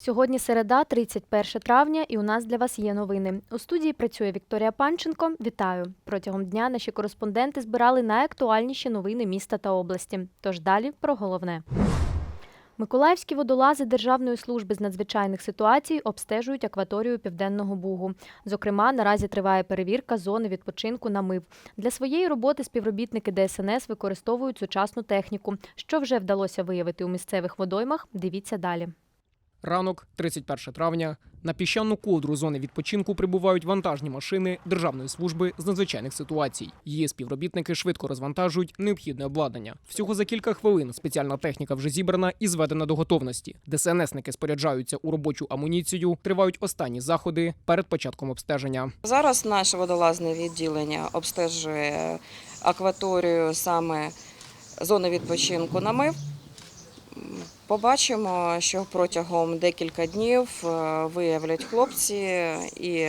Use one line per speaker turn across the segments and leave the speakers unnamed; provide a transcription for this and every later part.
Сьогодні середа, 31 травня, і у нас для вас є новини. У студії працює Вікторія Панченко. Вітаю! Протягом дня наші кореспонденти збирали найактуальніші новини міста та області. Тож далі про головне. Миколаївські водолази Державної служби з надзвичайних ситуацій обстежують акваторію Південного Бугу. Зокрема, наразі триває перевірка зони відпочинку на мив. Для своєї роботи співробітники ДСНС використовують сучасну техніку. Що вже вдалося виявити у місцевих водоймах, дивіться далі.
Ранок, 31 травня. На піщану ковдру зони відпочинку прибувають вантажні машини Державної служби з надзвичайних ситуацій. Її співробітники швидко розвантажують необхідне обладнання. Всього за кілька хвилин спеціальна техніка вже зібрана і зведена до готовності. ДСНСники споряджаються у робочу амуніцію, тривають останні заходи перед початком обстеження.
Зараз наше водолазне відділення обстежує акваторію саме зони відпочинку на мив. Побачимо, що протягом декілька днів е, виявлять хлопці, і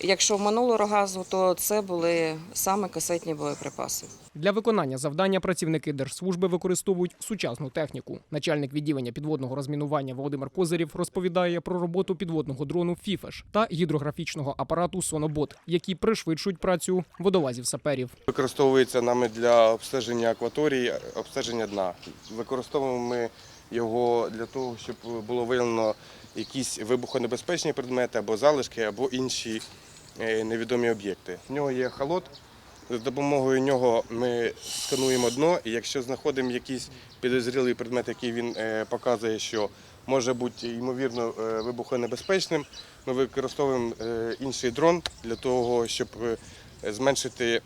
якщо минулого разу, то це були саме касетні боєприпаси.
Для виконання завдання працівники держслужби використовують сучасну техніку. Начальник відділення підводного розмінування Володимир Козирєв розповідає про роботу підводного дрону Фіфеш та гідрографічного апарату Сонобот, які пришвидшують працю водолазів саперів.
Використовується нами для обстеження акваторії, обстеження дна. Використовуємо ми його для того, щоб було виявлено якісь вибухонебезпечні предмети або залишки, або інші е, невідомі об'єкти. В нього є халот. З допомогою нього ми скануємо дно, і якщо знаходимо якийсь підозрілий предмет, який він е, показує, що може бути ймовірно е, вибухонебезпечним, ми використовуємо інший дрон для того, щоб зменшити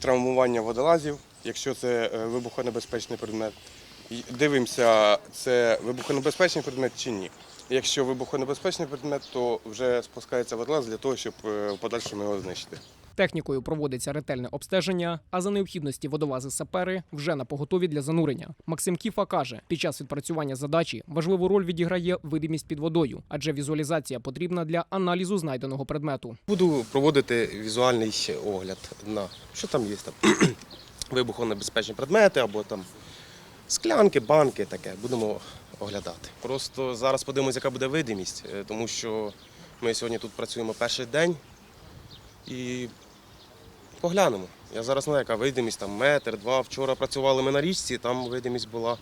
травмування водолазів, якщо це вибухонебезпечний предмет. Дивимося, це вибухонебезпечний предмет чи ні. Якщо вибухонебезпечний предмет, то вже спускається водолаз для того, щоб е, в подальшому його знищити.
Технікою проводиться ретельне обстеження, а за необхідності водолази сапери вже на поготові для занурення. Максим Кіфа каже, під час відпрацювання задачі важливу роль відіграє видимість під водою, адже візуалізація потрібна для аналізу знайденого предмету.
Буду проводити візуальний огляд на що там є там вибухонебезпечні предмети або там склянки, банки, таке. Будемо оглядати. Просто зараз подивимося, яка буде видимість, е, тому що ми сьогодні тут працюємо перший день і поглянемо. Я зараз знаю, яка видимість, там метр, два. Вчора працювали ми на річці, там видимість була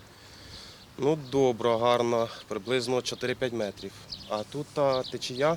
ну, добра, гарна, приблизно 4-5 метрів. А тут та течія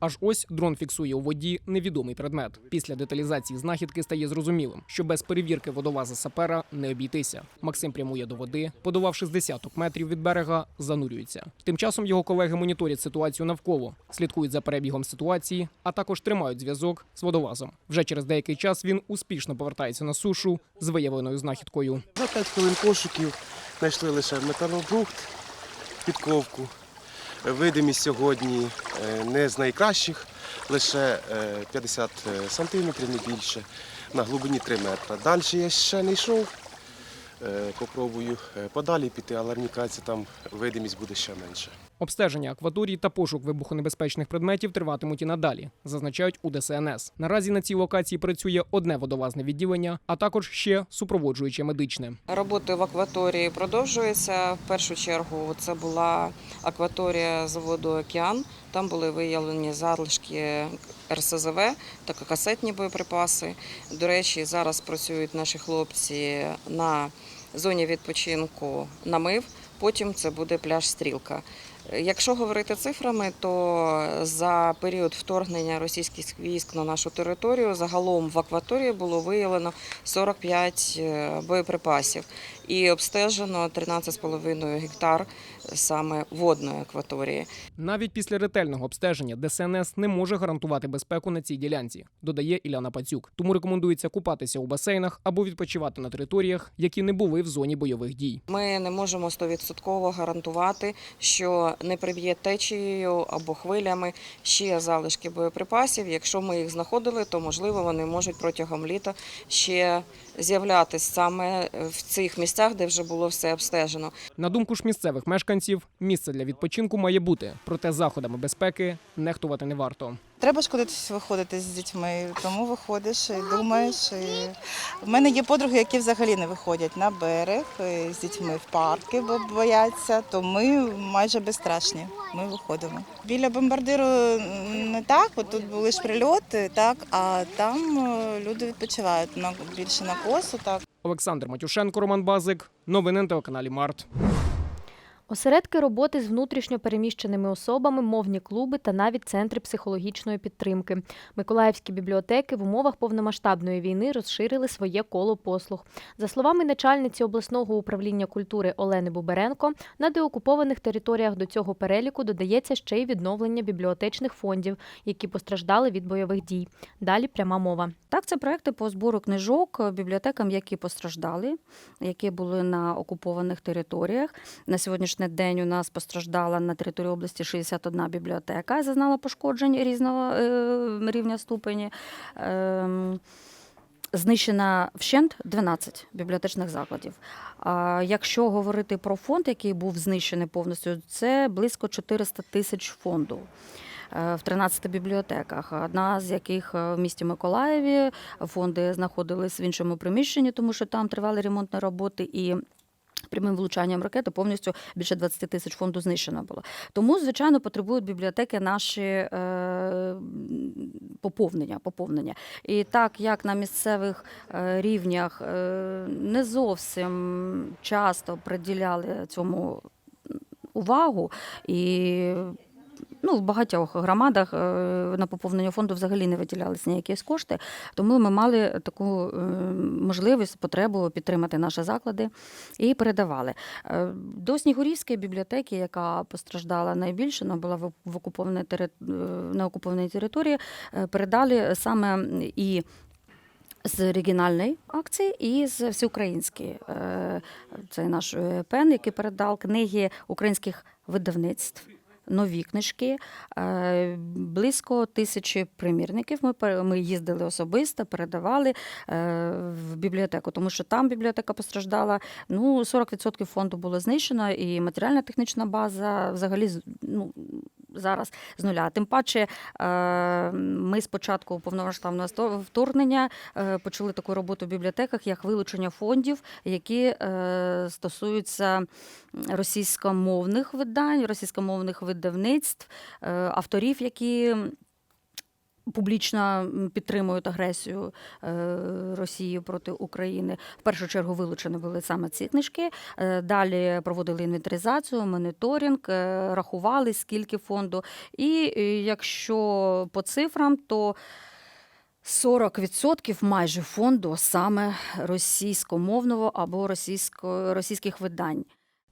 Аж ось дрон фіксує у воді невідомий предмет. Після деталізації знахідки стає зрозумілим, що без перевірки водолаза сапера не обійтися. Максим прямує до води, подолав 60 метрів від берега, занурюється. Тим часом його колеги моніторять ситуацію навколо, слідкують за перебігом ситуації, а також тримають зв'язок з водолазом. Вже через деякий час він успішно повертається на сушу з виявленою знахідкою.
За 5 хвилин пошуків знайшли лише металобрухт, підковку. Видимість сьогодні е, не з найкращих, лише е, 50 сантиметрів, не більше, на глибині 3 метри. Далі я ще не йшов. Е, Попробую е, подалі піти, але мені кажеться, там видимість буде ще менше.
Обстеження акваторії та пошук вибухонебезпечних предметів триватимуть і надалі, зазначають у ДСНС. Наразі на цій локації працює одне водолазне відділення, а також ще супроводжуюче медичне.
Роботи в акваторії продовжуються. В першу чергу це була акваторія заводу Океан. Там були виявлені залишки РСЗВ та касетні боєприпаси. До речі, зараз працюють наші хлопці на зоні відпочинку на мив. Потім це буде пляж Стрілка. Якщо говорити цифрами, то за період вторгнення російських військ на нашу територію загалом в акваторії було виявлено 45 е, боєприпасів і обстежено 13,5 гектар саме водної акваторії.
Навіть після ретельного обстеження ДСНС не може гарантувати безпеку на цій ділянці, додає Іляна Пацюк. Тому рекомендується купатися у басейнах або відпочивати на територіях, які не були в зоні бойових дій.
Ми не можемо 100% гарантувати, що не приб'є течією або хвилями ще залишки боєприпасів. Якщо ми їх знаходили, то можливо вони можуть протягом літа ще з'являтися саме в цих місцях, де вже було все обстежено.
На думку ж місцевих мешканців, місце для відпочинку має бути, проте заходами безпеки нехтувати не варто.
Треба ж кудись виходити з дітьми, тому виходиш і думаєш. І... В мене є подруги, які взагалі не виходять на берег з дітьми в парки, бо бояться, то ми майже безстрашні. Ми виходимо. Біля бомбардиру не так, от тут були ж прильоти, так, а там е, люди відпочивають більше на косу, так.
Олександр Матюшенко, Роман Базик. Новини на телеканалі Март.
Осередки роботи з внутрішньо переміщеними особами, мовні клуби та навіть центри психологічної підтримки. Миколаївські бібліотеки в умовах повномасштабної війни розширили своє коло послуг. За словами начальниці обласного управління культури Олени Буберенко, на деокупованих територіях до цього переліку додається ще й відновлення бібліотечних фондів, які постраждали від бойових дій. Далі пряма мова.
Так, це проекти по збору книжок е, бібліотекам, які постраждали, які були на окупованих територіях. На сьогоднішній день у нас постраждала на території області 61 бібліотека, зазнала пошкоджень різного е, рівня ступені. Ем, Знищена вщент 12 бібліотечних закладів. А якщо говорити про фонд, який був знищений повністю, це близько 400 тисяч фонду е, в 13 бібліотеках. Одна з яких е, в місті Миколаєві фонди знаходились в іншому приміщенні, тому що там тривали ремонтні роботи і. Прямим влучанням ракети повністю більше 20 тисяч фонду знищено було. Тому, звичайно, потребують бібліотеки наші е, поповнення, поповнення. І так як на місцевих е, рівнях е, не зовсім часто приділяли цьому увагу і. Ну, в багатьох громадах е, на поповнення фонду взагалі не виділялися ніякі кошти, тому ми мали таку е, можливість, потребу підтримати наші заклади і передавали. Е, До Снігурівської бібліотеки, яка постраждала найбільше, вона була в- окупованій на окупованій території, передали саме і з регіональної акції і з всеукраїнської. Це наш пен, який передав книги українських видавництв. Нові книжки, е, близько тисячі примірників. Ми ми їздили особисто, передавали е, в бібліотеку, тому що там бібліотека постраждала. Ну 40% фонду було знищено, і матеріальна технічна база взагалі ну, зараз з нуля. Тим паче, е, ми спочатку повномасштабного вторгнення е, почали таку роботу в бібліотеках, як вилучення фондів, які е, стосуються російськомовних видань, російськомовних видавництв, авторів, які. Публічно підтримують агресію е, Росії проти України. В першу чергу вилучені були саме ці книжки. Е, Далі проводили інвентаризацію, моніторинг, е, рахували, скільки фонду. І якщо по цифрам, то 40% майже фонду саме російськомовного або російсько, російських видань.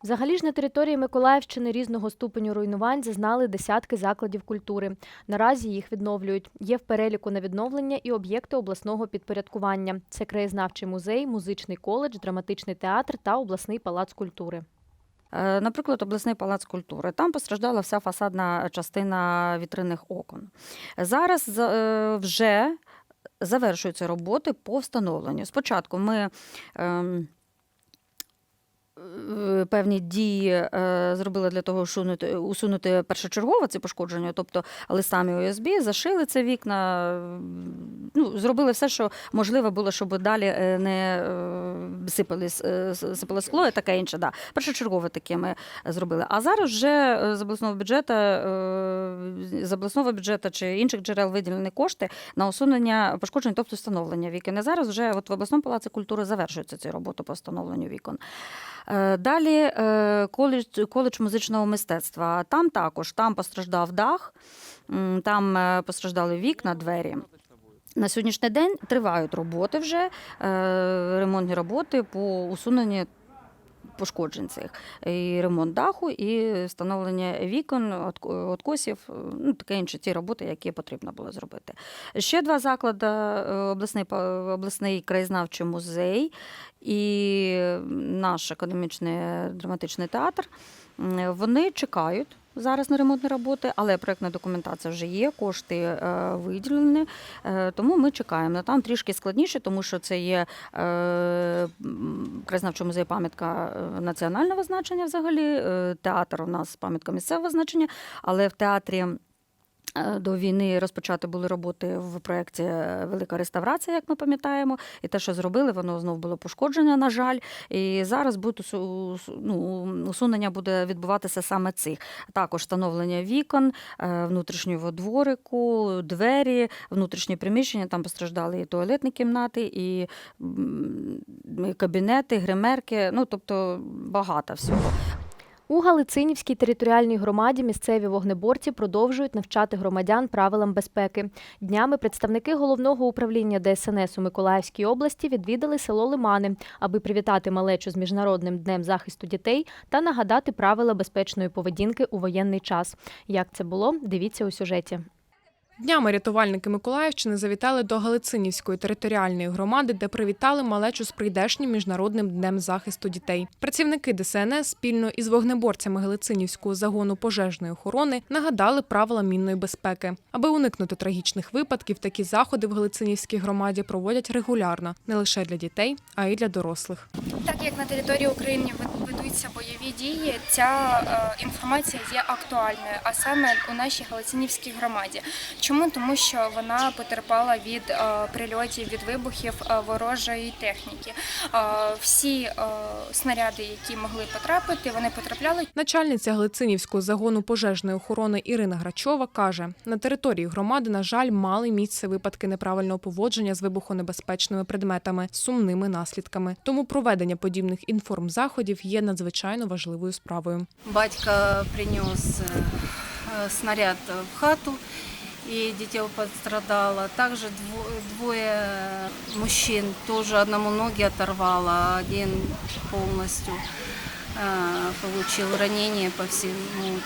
Взагалі ж на території Миколаївщини різного ступеню руйнувань зазнали десятки закладів культури. Наразі їх відновлюють. Є в переліку на відновлення і об'єкти обласного підпорядкування. Це краєзнавчий музей, музичний коледж, драматичний театр та обласний палац культури.
Е, Наприклад, обласний палац культури. Там постраждала вся фасадна частина вітринних окон. Зараз за- е, вже завершуються роботи по встановленню. Спочатку ми. Певні дії е, зробили для того, щоб усунути, першочергово ці пошкодження, тобто листами ОСБ, зашили це вікна, ну, зробили все, що можливо було, щоб далі е, не е, сипали, сипало скло і таке інше. Да. Першочергове таке ми зробили. А зараз вже з обласного бюджету, з обласного бюджету чи інших джерел виділені кошти на усунення пошкоджень, тобто встановлення вікон. І зараз вже от в обласному палаці культури завершується ці роботи по встановленню вікон. Далі е, коледж, коледж музичного мистецтва. Там також там постраждав дах, там е, постраждали вікна, двері. На сьогоднішній день тривають роботи вже, е, ремонтні роботи по усуненню пошкоджень цих. І ремонт даху, і встановлення вікон, отк- откосів, ну таке інше, ті роботи, які потрібно було зробити. Ще два заклади: е, обласний, обласний краєзнавчий музей і наш академічний драматичний театр. Вони чекають. Зараз на ремонтні роботи, але проєктна документація вже є, кошти е, виділені, е, тому ми чекаємо. Там трішки складніше, тому що це є е, краєзнавчий музей пам'ятка національного значення взагалі. Театр у нас пам'ятка місцевого значення, але в театрі. Е, До війни розпочати були роботи в проєкті Велика реставрація, як ми пам'ятаємо. І те, що зробили, воно знов було пошкодження, на жаль. І зараз буде ну, усунення буде відбуватися саме цих. Також встановлення вікон, е, внутрішнього дворику, двері, внутрішні приміщення. Там постраждали і туалетні кімнати, і кабінети, гримерки. Ну тобто багато всього.
У Галицинівській територіальній громаді місцеві вогнеборці продовжують навчати громадян правилам безпеки. Днями представники головного управління ДСНС у Миколаївській області відвідали село Лимани, аби привітати малечу з міжнародним днем захисту дітей та нагадати правила безпечної поведінки у воєнний час. Як це було? Дивіться у сюжеті.
Днями рятувальники Миколаївщини завітали до Галицинівської територіальної громади, де привітали малечу з прийдешнім міжнародним днем захисту дітей. Працівники ДСНС спільно із вогнеборцями Галицинівського загону пожежної охорони нагадали правила мінної безпеки. Аби уникнути трагічних випадків, такі заходи в Галицинівській громаді проводять регулярно не лише для дітей, а й для дорослих.
Так як на території України ведуться бойові дії, ця е, інформація є актуальною, а саме у нашій Галицинівській громаді. Чому? Тому що вона потерпала від е, прильотів, від вибухів е, ворожої техніки. Всі снаряди, які могли потрапити, вони потрапляли
Начальниця Глицинівського загону пожежної охорони Ірина Грачова каже: на території громади, на жаль, мали місце випадки неправильного поводження з вибухонебезпечними предметами сумними наслідками. Тому проведення подібних інформзаходів є надзвичайно важливою справою.
Батько принес э, снаряд в хату, и дітей пострадало. Также дво- двое мужчин, тоже одному ноги оторвало, один полностью э, получил ранение по всему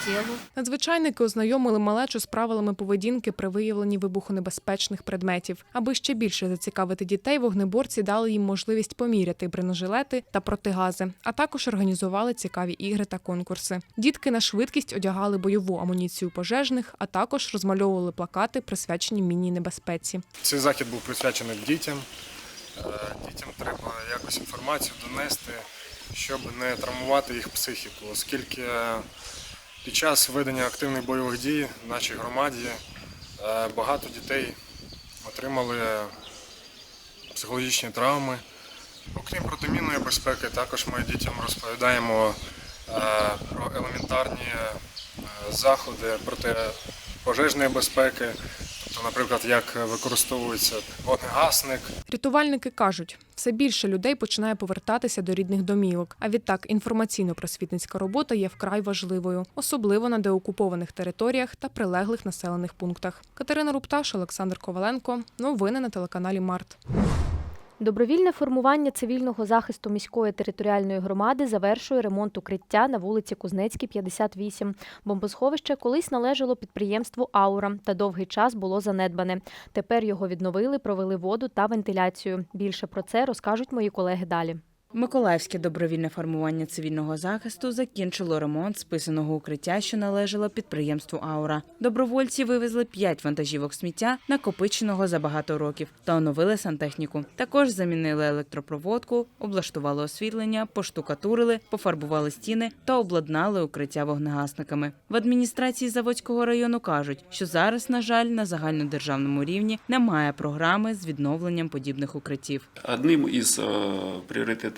телу.
Надзвичайники ознайомили малечу з правилами поведінки при виявленні вибухонебезпечних предметів. Аби ще більше зацікавити дітей, вогнеборці дали їм можливість поміряти бронежилети та протигази, а також організували цікаві ігри та конкурси. Дітки на швидкість одягали бойову амуніцію пожежних, а також розмальовували плакати, присвячені мінній небезпеці.
Цей захід був присвячений дітям. Е, Дітям треба якось інформацію донести, щоб не травмувати їх психіку, оскільки е, під час ведення активних бойових дій в нашій громаді е, багато дітей отримали психологічні травми. Окрім протимінної безпеки, також ми дітям розповідаємо е, про елементарні заходи проти пожежної безпеки, тобто, наприклад, як використовується вогнегасник,
Рятувальники кажуть, все більше людей починає повертатися до рідних домівок. А відтак інформаційно-просвітницька робота є вкрай важливою, особливо на деокупованих територіях та прилеглих населених пунктах. Катерина Рупташ, Олександр Коваленко. Новини на телеканалі Март.
Добровільне формування цивільного захисту міської територіальної громади завершує ремонт укриття на вулиці Кузнецькій, 58. Бомбосховище колись належало підприємству Аура та довгий час було занедбане. Тепер його відновили, провели воду та вентиляцію. Більше про це розкажуть мої колеги далі.
Миколаївське добровільне формування цивільного захисту закінчило ремонт списаного укриття, що належало підприємству Аура. Добровольці вивезли п'ять вантажівок сміття, накопиченого за багато років, та оновили сантехніку. Також замінили електропроводку, облаштували освітлення, поштукатурили, пофарбували стіни та обладнали укриття вогнегасниками. В адміністрації Заводського району кажуть, що зараз, на жаль, на загальнодержавному рівні немає програми з відновленням подібних укриттів.
Одним із е,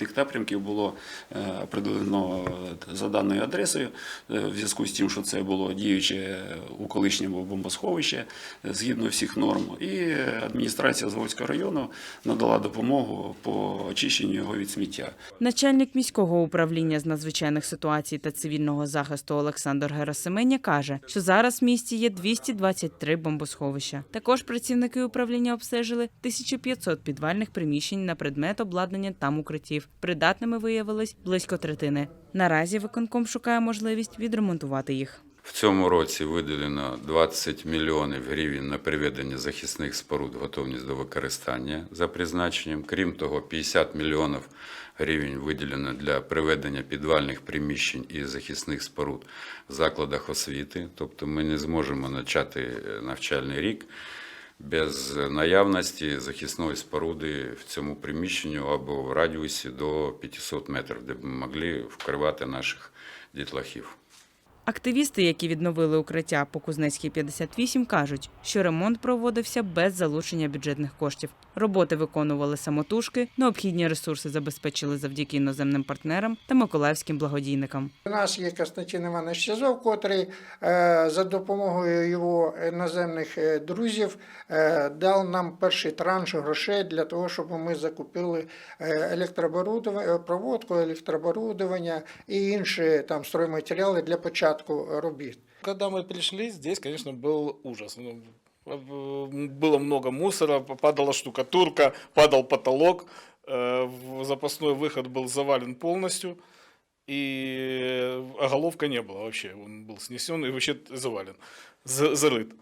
пріоритетних напрямків було е, определено за даною адресою, е, в зв'язку з тим, що це було діюче у колишньому бомбосховище е, згідно всіх норм. І адміністрація Заводського району надала допомогу по очищенню його від сміття.
Начальник міського управління з надзвичайних ситуацій та цивільного захисту Олександр Герасименя каже, що зараз в місті є 223 бомбосховища. Також працівники управління обстежили 1500 підвальних приміщень на предмет обладнання там укриттів. Придатними виявилось близько третини. Наразі виконком шукає можливість відремонтувати їх.
В цьому році виділено 20 мільйонів гривень на приведення захисних споруд готовність до використання за призначенням. Крім того, 50 мільйонів гривень виділено для приведення підвальних приміщень і захисних споруд в закладах освіти. Тобто ми не зможемо почати навчальний рік без наявності захисної споруди в цьому приміщенні або в радіусі до 500 метрів, де б ми могли вкривати наших дітлахів.
Активісти, які відновили укриття по Кузнецькій 58, кажуть, що ремонт проводився без залучення бюджетних коштів. Роботи виконували самотужки, необхідні ресурси забезпечили завдяки іноземним партнерам та миколаївським благодійникам.
У нас є Константин Іванович Сізов, котрий е, за допомогою його іноземних е, друзів е, дав нам перший транш грошей для того, щоб ми закупили е, електрооборудовання, проводку, електрооборудовання і інші там стройматеріали для початку робіт.
Когда мы пришли, здесь, конечно, был ужас Ну, э, Было много мусора, падала штукатурка, падал потолок, э, в- запасной выход был завален полностью, и оголовка не было вообще. Он был снесен и вообще завален, за- зарыт.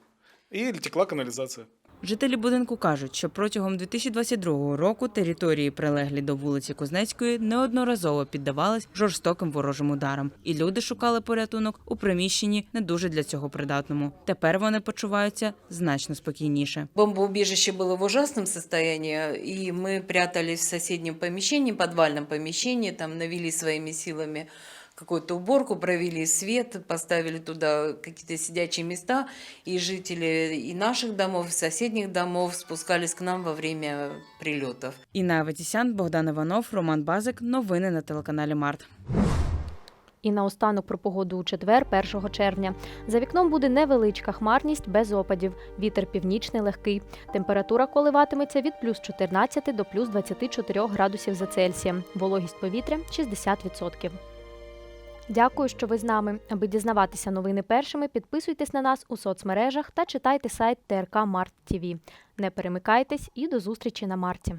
И текла канализация.
Жителі будинку кажуть, що протягом 2022 року території, прилеглі до вулиці Кузнецької, неодноразово піддавались жорстоким ворожим ударам, і люди шукали порятунок у приміщенні не дуже для цього придатному. Тепер вони почуваються значно спокійніше.
Бомбоубежище было в ужасном состоянии, и мы прятались в соседнем помещении, подвальном помещении, там навели своими силами какую-то уборку, провели свет, поставили туда какие-то сидячие места, и жители и наших домов, и соседних домов спускались к нам во время прилетов.
Інна Аветісян, Богдан Іванов, Роман Базик. Новини на телеканалі Март.
І наостанок про погоду у четвер, 1 червня. За вікном буде невеличка хмарність без опадів. Вітер північний легкий. Температура коливатиметься від плюс 14 до плюс 24 градусів за Цельсієм. Вологість повітря 60%. Дякую, що ви з нами. Аби дізнаватися новини першими, підписуйтесь на нас у соцмережах та читайте сайт ТРК Март ТІВІ. Не перемикайтесь і до зустрічі на марті.